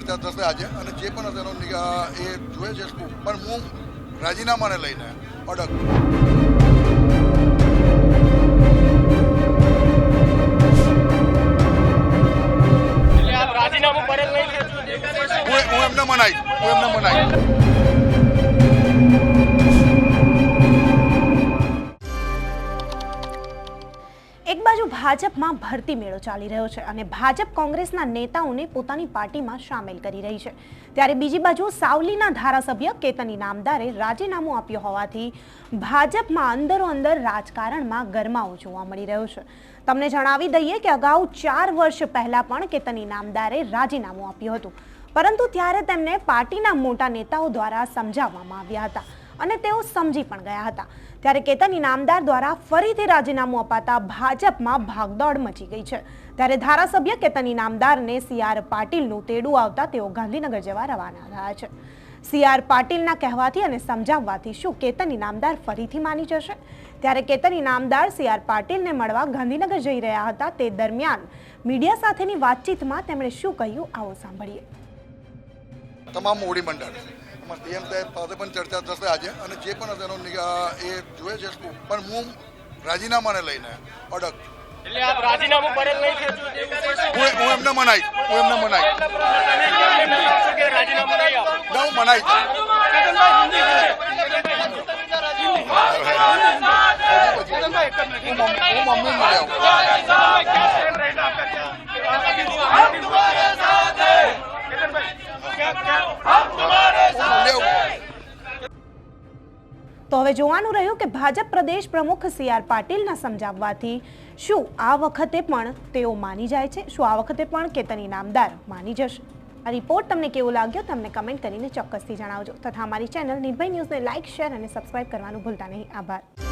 જે પણ તેનો નિગા- એ જોઈએ છે પણ હું રાજીનામાને લઈને અડગ હું એમને મનાય હું એમને મનાઈશ ભાજપમાં ભરતી મેળો ચાલી રહ્યો છે અને ભાજપ કોંગ્રેસના નેતાઓને પોતાની પાર્ટીમાં સામેલ કરી રહી છે. ત્યારે બીજી બાજુ સાવલીના ધારાસભ્ય કેતન નામદારે રાજીનામું આપ્યું હોવાથી ભાજપમાં અંદરો અંદર રાજકારણમાં ગરમાવો જોવા મળી રહ્યો છે. તમને જણાવી દઈએ કે અગાઉ ચાર વર્ષ પહેલાં પણ કેતન નામદારે રાજીનામું આપ્યું હતું. પરંતુ ત્યારે તેમને પાર્ટીના મોટા નેતાઓ દ્વારા સમજાવવામાં આવ્યા હતા. અને તેઓ સમજી પણ ગયા હતા. ત્યારે કેતન ઇનામદાર દ્વારા ફરીથી રાજીનામું અપાતા ભાજપમાં ભાગદોડ મચી ગઈ છે. ત્યારે ધારાસભ્ય કેતન ઇનામદારને સી આર પાટીલનું તેડું આવતા તેઓ ગાંધીનગર જવા રવાના થયા છે. સી આર પાટીલના કહેવાથી અને સમજાવવાથી શું કેતન ઇનામદાર ફરીથી માની જશે? ત્યારે કેતન ઇનામદાર સી આર પાટીલને મળવા ગાંધીનગર જઈ રહ્યા હતા તે દરમિયાન મીડિયા સાથેની વાતચીતમાં તેમણે શું કહ્યું આવો સાંભળીએ. તમામ મોડી મંડળ. એમાં સીએમ સાહેબ પાસે પણ ચર્ચા થશે આજે અને જે પણ તેનો એ જોઈએ છે પણ હું રાજીનામાને લઈને અડગ હું એમને મનાઈશ હું એમને આપો ના હું મમ્મી હું મમ્મી મળ્યા તો હવે જોવાનું રહ્યું કે ભાજપ પ્રદેશ પ્રમુખ સી આર પાટીલના સમજાવવાથી શું આ વખતે પણ તેઓ માની જાય છે? શું આ વખતે પણ કેતન ઇનામદાર માની જશે? આ રિપોર્ટ તમને કેવો લાગ્યો? તમને કમેન્ટ કરીને ચોક્કસથી જણાવજો. તથા અમારી ચેનલ નિર્ભય ન્યૂઝને લાઇક શેર અને સબસ્ક્રાઇબ કરવાનું ભૂલતા નહીં. આભાર.